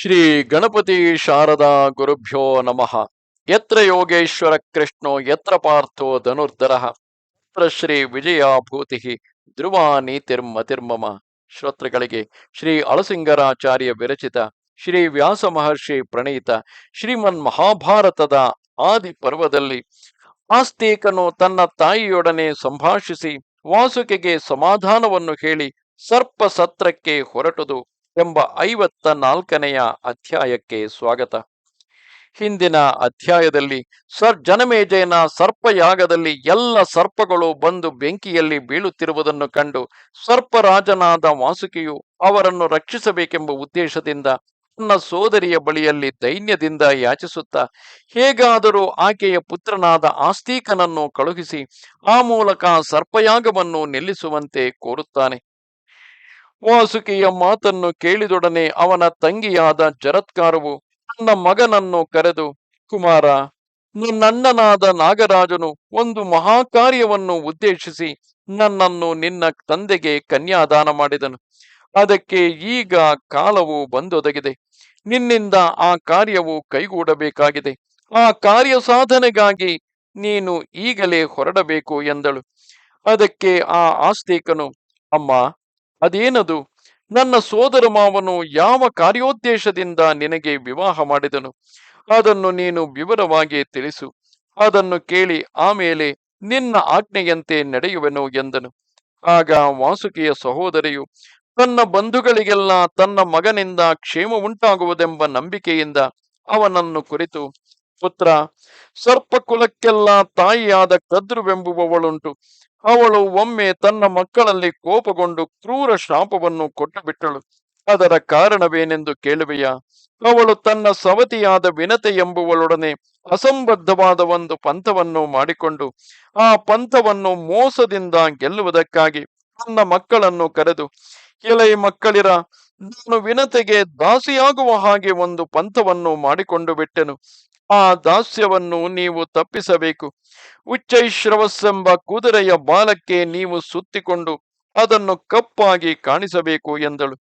ಶ್ರೀ ಗಣಪತಿ ಶಾರದಾ ಗುರುಭ್ಯೋ ನಮಃ. ಯತ್ರ ಯೋಗೇಶ್ವರ ಕೃಷ್ಣೋ, ಯತ್ರ ಪಾರ್ಥೋ ಧನುರ್ಧರ. ಯತ್ರ ಶ್ರೀ ವಿಜಯಾಭೂತಿ ಧ್ರುವ ನೀತಿರ್ಮತಿರ್ಮಮ ಶ್ರೋತೃಗಳಿಗೆ ಶ್ರೀ ಅಳಸಿಂಗರಾಚಾರ್ಯ ವಿರಚಿತ, ಶ್ರೀ ವ್ಯಾಸ ಮಹರ್ಷಿ ಪ್ರಣೀತ, ಶ್ರೀಮನ್ ಮಹಾಭಾರತದ ಆದಿ ಪರ್ವದಲ್ಲಿ ಆಸ್ತಿಕನು ತನ್ನ ತಾಯಿಯೊಡನೆ ಸಂಭಾಷಿಸಿ ವಾಸುಕೆಗೆ ಸಮಾಧಾನವನ್ನು ಹೇಳಿ ಸರ್ಪ ಸತ್ರಕ್ಕೆ ಹೊರಟುದು. ಎಂಬ ಐವತ್ತ ನಾಲ್ಕನೆಯ ಅಧ್ಯಾಯಕ್ಕೆ ಸ್ವಾಗತ. ಹಿಂದಿನ ಅಧ್ಯಾಯದಲ್ಲಿ ಸರ್ ಜನಮೇಜಯನ ಸರ್ಪಯಾಗದಲ್ಲಿ ಎಲ್ಲ ಸರ್ಪಗಳು ಬಂದು ಬೆಂಕಿಯಲ್ಲಿ ಬೀಳುತ್ತಿರುವುದನ್ನು ಕಂಡು ಸರ್ಪರಾಜನಾದ ವಾಸುಕಿಯು ಅವರನ್ನು ರಕ್ಷಿಸಬೇಕೆಂಬ ಉದ್ದೇಶದಿಂದ ತನ್ನ ಸೋದರಿಯ ಬಳಿಯಲ್ಲಿ ದೈನ್ಯದಿಂದ ಯಾಚಿಸುತ್ತಾ, ಹೇಗಾದರೂ ಆಕೆಯ ಪುತ್ರನಾದ ಆಸ್ತಿಕನನ್ನು ಕಳುಹಿಸಿ ಆ ಮೂಲಕ ಸರ್ಪಯಾಗವನ್ನು ನಿಲ್ಲಿಸುವಂತೆ ಕೋರುತ್ತಾನೆ. ವಾಸುಕಿಯ ಮಾತನ್ನು ಕೇಳಿದೊಡನೆ ಅವನ ತಂಗಿಯಾದ ಜರತ್ಕಾರವು ತನ್ನ ಮಗನನ್ನು ಕರೆದು, ಕುಮಾರ ನನ್ನನಾದ ನಾಗರಾಜನು ಒಂದು ಮಹಾಕಾರ್ಯವನ್ನು ಉದ್ದೇಶಿಸಿ ನನ್ನನ್ನು ನಿನ್ನ ತಂದೆಗೆ ಕನ್ಯಾದಾನ ಮಾಡಿದನು. ಅದಕ್ಕೆ ಈಗ ಕಾಲವು ಬಂದೊದಗಿದೆ. ನಿನ್ನಿಂದ ಆ ಕಾರ್ಯವು ಕೈಗೂಡಬೇಕಾಗಿದೆ. ಆ ಕಾರ್ಯ ಸಾಧನೆಗಾಗಿ ನೀನು ಈಗಲೇ ಹೊರಡಬೇಕು ಎಂದಳು. ಅದಕ್ಕೆ ಆ ಆಸ್ತಿಕನು, ಅಮ್ಮ ಅದೇನದು? ನನ್ನ ಸೋದರ ಮಾವನು ಯಾವ ಕಾರ್ಯೋದ್ದೇಶದಿಂದ ನಿನಗೆ ವಿವಾಹ ಮಾಡಿದನು? ಅದನ್ನು ನೀನು ವಿವರವಾಗಿ ತಿಳಿಸು. ಅದನ್ನು ಕೇಳಿ ಆಮೇಲೆ ನಿನ್ನ ಆಜ್ಞೆಯಂತೆ ನಡೆಯುವೆನು ಎಂದನು. ಆಗ ವಾಸುಕಿಯ ಸಹೋದರಿಯು, ತನ್ನ ಬಂಧುಗಳಿಗೆಲ್ಲ ತನ್ನ ಮಗನಿಂದ ಕ್ಷೇಮ ಉಂಟಾಗುವುದೆಂಬ ನಂಬಿಕೆಯಿಂದ ಅವನನ್ನು ಕುರಿತು ಪುತ್ರ ಸರ್ಪ ಕುಲಕ್ಕೆಲ್ಲ ತಾಯಿಯಾದ ಕದ್ರುವೆಂಬುವವಳುಂಟು. ಅವಳು ಒಮ್ಮೆ ತನ್ನ ಮಕ್ಕಳಲ್ಲಿ ಕೋಪಗೊಂಡು ಕ್ರೂರ ಶಾಪವನ್ನು ಕೊಟ್ಟು ಬಿಟ್ಟಳು ಅದರ ಕಾರಣವೇನೆಂದು ಕೇಳುವೆಯ? ಅವಳು ತನ್ನ ಸವತಿಯಾದ ವಿನತೆ ಎಂಬುವಳೊಡನೆ ಅಸಂಬದ್ಧವಾದ ಒಂದು ಪಂಥವನ್ನು ಮಾಡಿಕೊಂಡು, ಆ ಪಂಥವನ್ನು ಮೋಸದಿಂದ ಗೆಲ್ಲುವುದಕ್ಕಾಗಿ ತನ್ನ ಮಕ್ಕಳನ್ನು ಕರೆದು ಎಲೈ ಮಕ್ಕಳಿರ ನಾನು ವಿನತೆಗೆ ದಾಸಿಯಾಗುವ ಹಾಗೆ ಒಂದು ಪಂಥವನ್ನು ಮಾಡಿಕೊಂಡು ಬಿಟ್ಟೆನು. ಆ ದಾಸ್ಯವನ್ನು ನೀವು ತಪ್ಪಿಸಬೇಕು. ಉಚ್ಚೈಶ್ರವಸ್ಸೆಂಬ ಕುದುರೆಯ ಬಾಲಕ್ಕೆ ನೀವು ಸುತ್ತಿಕೊಂಡು ಅದನ್ನು ಕಪ್ಪಾಗಿ ಕಾಣಿಸಬೇಕು ಎಂದಳು.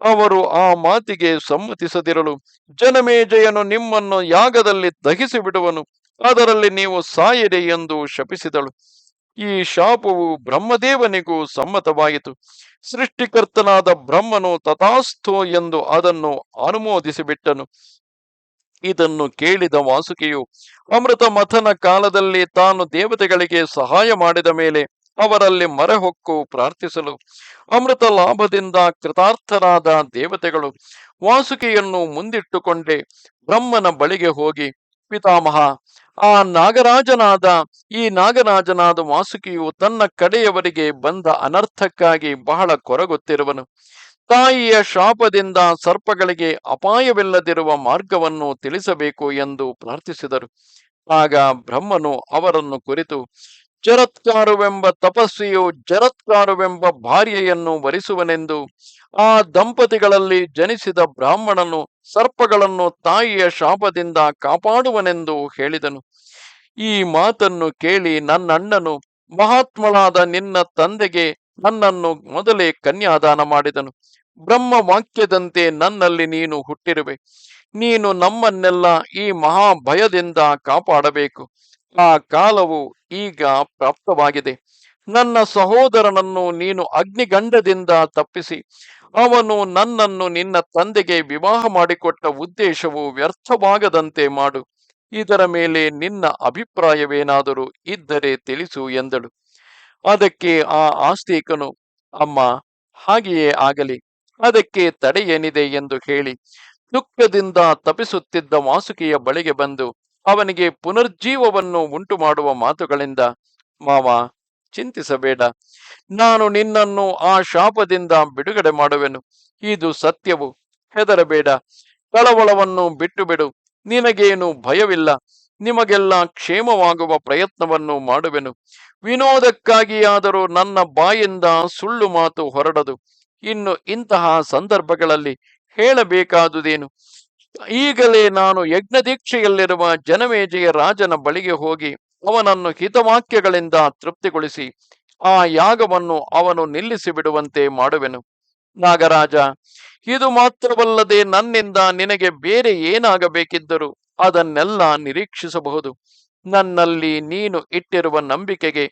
ಅವರು ಆ ಮಾತಿಗೆ ಸಮ್ಮತಿಸದಿರಲು ಜನಮೇಜಯನು ನಿಮ್ಮನ್ನು ಯಾಗದಲ್ಲಿ ದಹಿಸಿ ಬಿಡುವನು ಅದರಲ್ಲಿ ನೀವು ಸಾಯಿರಿ ಎಂದು ಶಪಿಸಿದಳು. ಈ ಶಾಪವು ಬ್ರಹ್ಮದೇವನಿಗೂ ಸಮ್ಮತವಾಯಿತು. ಸೃಷ್ಟಿಕರ್ತನಾದ ಬ್ರಹ್ಮನು ತಥಾಸ್ಥೋ ಎಂದು ಅದನ್ನು ಅನುಮೋದಿಸಿಬಿಟ್ಟನು. ಇದನ್ನು ಕೇಳಿದ ವಾಸುಕಿಯು ಅಮೃತ ಮಥನ ಕಾಲದಲ್ಲಿ ತಾನು ದೇವತೆಗಳಿಗೆ ಸಹಾಯ ಮಾಡಿದ ಮೇಲೆ ಅವರಲ್ಲಿ ಮರೆಹೊಕ್ಕು ಪ್ರಾರ್ಥಿಸಲು. ಅಮೃತ ಲಾಭದಿಂದ ಕೃತಾರ್ಥರಾದ ದೇವತೆಗಳು, ವಾಸುಕಿಯನ್ನು ಮುಂದಿಟ್ಟುಕೊಂಡೇ ಬ್ರಹ್ಮನ ಬಳಿಗೆ ಹೋಗಿ, ಪಿತಾಮಹ ಆ ನಾಗರಾಜನಾದ, ಈ ನಾಗರಾಜನಾದ ವಾಸುಕಿಯು ತನ್ನ ಕಡೆಯವರಿಗೆ ಬಂದ ಅನರ್ಥಕ್ಕಾಗಿ ಬಹಳ ಕೊರಗುತ್ತಿರುವನು. ತಾಯಿಯ ಶಾಪದಿಂದ ಸರ್ಪಗಳಿಗೆ ಅಪಾಯವಿಲ್ಲದಿರುವ ಮಾರ್ಗವನ್ನು ತಿಳಿಸಬೇಕು ಎಂದು ಪ್ರಾರ್ಥಿಸಿದರು. ಆಗ ಬ್ರಹ್ಮನು ಅವರನ್ನು ಕುರಿತು, ಜರತ್ಕಾರುವೆಂಬ ತಪಸ್ವಿಯು ಜರತ್ಕಾರುವೆಂಬ ಭಾರ್ಯೆಯನ್ನು ವರಿಸುವನೆಂದು ಆ ದಂಪತಿಗಳಲ್ಲಿ ಜನಿಸಿದ ಬ್ರಾಹ್ಮಣನು ಸರ್ಪಗಳನ್ನು ತಾಯಿಯ ಶಾಪದಿಂದ ಕಾಪಾಡುವನೆಂದು ಹೇಳಿದನು. ಈ ಮಾತನ್ನು ಕೇಳಿ ನನ್ನಣ್ಣನು ಮಹಾತ್ಮಳಾದ ನಿನ್ನ ತಂದೆಗೆ ನನ್ನನ್ನು ಮೊದಲೇ ಕನ್ಯಾದಾನ ಮಾಡಿದನು. ಬ್ರಹ್ಮ ವಾಕ್ಯದಂತೆ ನನ್ನಲ್ಲಿ ನೀನು ಹುಟ್ಟಿರುವೆ. ನೀನು ನಮ್ಮನ್ನೆಲ್ಲ ಈ ಮಹಾ ಭಯದಿಂದ ಕಾಪಾಡಬೇಕು. ಆ ಕಾಲವು ಈಗ ಪ್ರಾಪ್ತವಾಗಿದೆ. ನನ್ನ ಸಹೋದರನನ್ನು ನೀನು ಅಗ್ನಿಗಂಡದಿಂದ ತಪ್ಪಿಸಿ ಅವನು ನನ್ನನ್ನು ನಿನ್ನ ತಂದೆಗೆ ವಿವಾಹ ಮಾಡಿಕೊಟ್ಟ ಉದ್ದೇಶವು ವ್ಯರ್ಥವಾಗದಂತೆ ಮಾಡು. ಇದರ ಮೇಲೆ ನಿನ್ನ ಅಭಿಪ್ರಾಯವೇನಾದರೂ ಇದ್ದರೆ ತಿಳಿಸು ಎಂದಳು. ಅದಕ್ಕೆ ಆ ಆಸ್ತಿಕನು, ಅಮ್ಮ, ಹಾಗೆಯೇ ಆಗಲಿ. ಅದಕ್ಕೆ ತಡೆಯೇನಿದೆ ಎಂದು ಹೇಳಿ. ದುಃಖದಿಂದ ತಪಿಸುತ್ತಿದ್ದ ವಾಸುಕಿಯ ಬಳಿಗೆ ಬಂದು ಅವನಿಗೆ ಪುನರ್ಜೀವವನ್ನು ಉಂಟು ಮಾಡುವ ಮಾತುಗಳಿಂದ, ಮಾವ ಚಿಂತಿಸಬೇಡ. ನಾನು ನಿನ್ನನ್ನು ಆ ಶಾಪದಿಂದ ಬಿಡುಗಡೆ ಮಾಡುವೆನು. ಇದು ಸತ್ಯವು. ಹೆದರಬೇಡ. ಕಳವಳವನ್ನು ಬಿಟ್ಟು ಬಿಡು ನಿನಗೇನು ಭಯವಿಲ್ಲ. ನಿಮಗೆಲ್ಲ ಕ್ಷೇಮವಾಗುವ ಪ್ರಯತ್ನವನ್ನು ಮಾಡುವೆನು. ವಿನೋದಕ್ಕಾಗಿಯಾದರೂ ನನ್ನ ಬಾಯಿಂದ ಸುಳ್ಳು ಮಾತು ಹೊರಡದು. ಇನ್ನು ಇಂತಹ ಸಂದರ್ಭಗಳಲ್ಲಿ ಹೇಳಬೇಕಾದುದೇನು? ಈಗಲೇ ನಾನು ಯಜ್ಞದೀಕ್ಷೆಯಲ್ಲಿರುವ ಜನಮೇಜೆಯ ರಾಜನ ಬಳಿಗೆ ಹೋಗಿ ಅವನನ್ನು ಹಿತವಾಕ್ಯಗಳಿಂದ ತೃಪ್ತಿಗೊಳಿಸಿ, ಆ ಯಾಗವನ್ನು ಅವನು ನಿಲ್ಲಿಸಿ ಬಿಡುವಂತೆ ಮಾಡುವೆನು. ನಾಗರಾಜ, ಇದು ಮಾತ್ರವಲ್ಲದೆ ನನ್ನಿಂದ ನಿನಗೆ ಬೇರೆ ಏನಾಗಬೇಕಿದ್ದರೂ ಅದನ್ನೆಲ್ಲ ನಿರೀಕ್ಷಿಸಬಹುದು. ನನ್ನಲ್ಲಿ ನೀನು ಇಟ್ಟಿರುವ ನಂಬಿಕೆಗೆ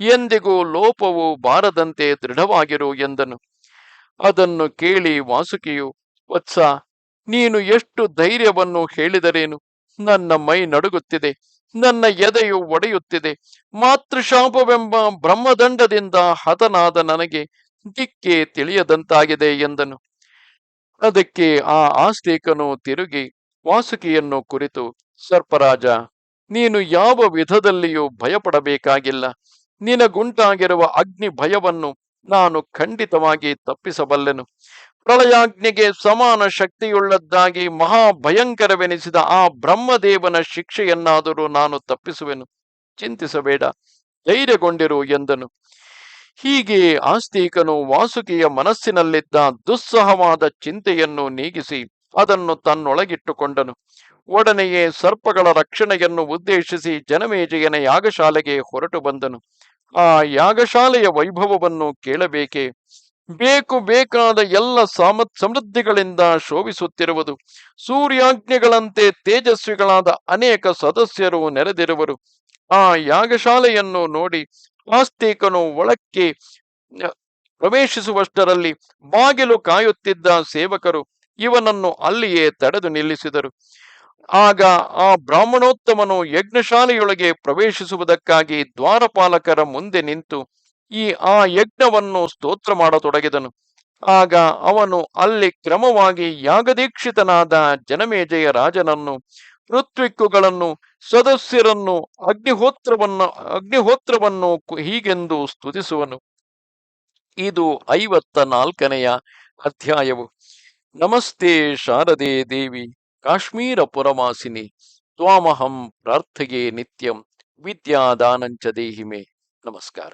ಎಂದಿಗೂ ಲೋಪವು ಬಾರದಂತೆ ದೃಢವಾಗಿರು ಎಂದನು. ಅದನ್ನು ಕೇಳಿ ವಾಸುಕಿಯು, ವತ್ಸ, ನೀನು ಎಷ್ಟು ಧೈರ್ಯವನ್ನು ಹೇಳಿದರೇನು? ನನ್ನ ಮೈ ನಡುಗುತ್ತಿದೆ. ನನ್ನ ಎದೆಯು ಒಡೆಯುತ್ತಿದೆ. ಮಾತೃಶಾಪವೆಂಬ ಬ್ರಹ್ಮದಂಡದಿಂದ ಹತನಾದ ನನಗೆ ದಿಕ್ಕೆ ತಿಳಿಯದಂತಾಗಿದೆ ಎಂದನು. ಅದಕ್ಕೆ ಆ ಆಸ್ತಿಕನು ತಿರುಗಿ ವಾಸುಕಿಯನ್ನು ಕುರಿತು, ಸರ್ಪರಾಜ, ನೀನು ಯಾವ ವಿಧದಲ್ಲಿಯೂ ಭಯಪಡಬೇಕಾಗಿಲ್ಲ. ನಿನಗುಂಟಾಗಿರುವ ಅಗ್ನಿ ಭಯವನ್ನು ನಾನು ಖಂಡಿತವಾಗಿ ತಪ್ಪಿಸಬಲ್ಲೆನು. ಪ್ರಳಯಾಗ್ನಿಗೆ ಸಮಾನ ಶಕ್ತಿಯುಳ್ಳದ್ದಾಗಿ ಮಹಾಭಯಂಕರವೆನಿಸಿದ ಆ ಬ್ರಹ್ಮದೇವನ ಶಿಕ್ಷೆಯನ್ನಾದರೂ ನಾನು ತಪ್ಪಿಸುವೆನು. ಚಿಂತಿಸಬೇಡ, ಧೈರ್ಯಗೊಂಡಿರು ಎಂದನು. ಹೀಗೆ ಆಸ್ತಿಕನು ವಾಸುಕಿಯ ಮನಸ್ಸಿನಲ್ಲಿದ್ದ ದುಸ್ಸಹವಾದ ಚಿಂತೆಯನ್ನು ನೀಗಿಸಿ ಅದನ್ನು ತನ್ನೊಳಗಿಟ್ಟುಕೊಂಡನು. ಒಡನೆಯೇ ಸರ್ಪಗಳ ರಕ್ಷಣೆಯನ್ನು ಉದ್ದೇಶಿಸಿ ಜನಮೇಜಯನ ಯಾಗಶಾಲೆಗೆ ಹೊರಟು ಬಂದನು. ಆ ಯಾಗಶಾಲೆಯ ವೈಭವವನ್ನು ಕೇಳಬೇಕೆ? ಬೇಕು ಬೇಕಾದ ಎಲ್ಲ ಸಾಮ, ಸಮೃದ್ಧಿಗಳಿಂದ ಶೋಭಿಸುತ್ತಿರುವುದು. ಸೂರ್ಯಾಜ್ಞೆಗಳಂತೆ ತೇಜಸ್ವಿಗಳಾದ ಅನೇಕ ಸದಸ್ಯರು ನೆರೆದಿರುವರು. ಆ ಯಾಗಶಾಲೆಯನ್ನು ನೋಡಿ ಆಸ್ತಿಕನು ಒಳಕ್ಕೆ ಪ್ರವೇಶಿಸುವಷ್ಟರಲ್ಲಿ ಬಾಗಿಲು ಕಾಯುತ್ತಿದ್ದ ಸೇವಕರು ಇವನನ್ನು ಅಲ್ಲಿಯೇ ತಡೆದು ನಿಲ್ಲಿಸಿದರು. ಆಗ ಆ ಬ್ರಾಹ್ಮಣೋತ್ತಮನು ಯಜ್ಞಶಾಲೆಯೊಳಗೆ ಪ್ರವೇಶಿಸುವುದಕ್ಕಾಗಿ ದ್ವಾರಪಾಲಕರ ಮುಂದೆ ನಿಂತು ಈ ಆ ಯಜ್ಞವನ್ನು ಸ್ತೋತ್ರ ಮಾಡತೊಡಗಿದನು. ಆಗ ಅವನು ಅಲ್ಲಿ ಕ್ರಮವಾಗಿ ಯಾಗದೀಕ್ಷಿತನಾದ ಜನಮೇಜಯ ರಾಜನನ್ನು, ಋತ್ವಿಕ್ಕುಗಳನ್ನು, ಸದಸ್ಯರನ್ನು, ಅಗ್ನಿಹೋತ್ರವನ್ನು ಅಗ್ನಿಹೋತ್ರವನ್ನು ಹೀಗೆಂದು ಸ್ತುತಿಸುವನು. ಇದು ಐವತ್ತ ನಾಲ್ಕನೆಯ ಅಧ್ಯಾಯವು. ನಮಸ್ತೆ ಶಾರದೆ ದೇವಿ, ಕಾಶ್ಮೀರ ಪುರವಾಸಿನಿ, ತ್ವಾಮಹಂ ಪ್ರಾರ್ಥಗೆ ನಿತ್ಯಂ, ವಿದ್ಯಾದಾನಂಚ ದೇಹಿಮೆ. ನಮಸ್ಕಾರ.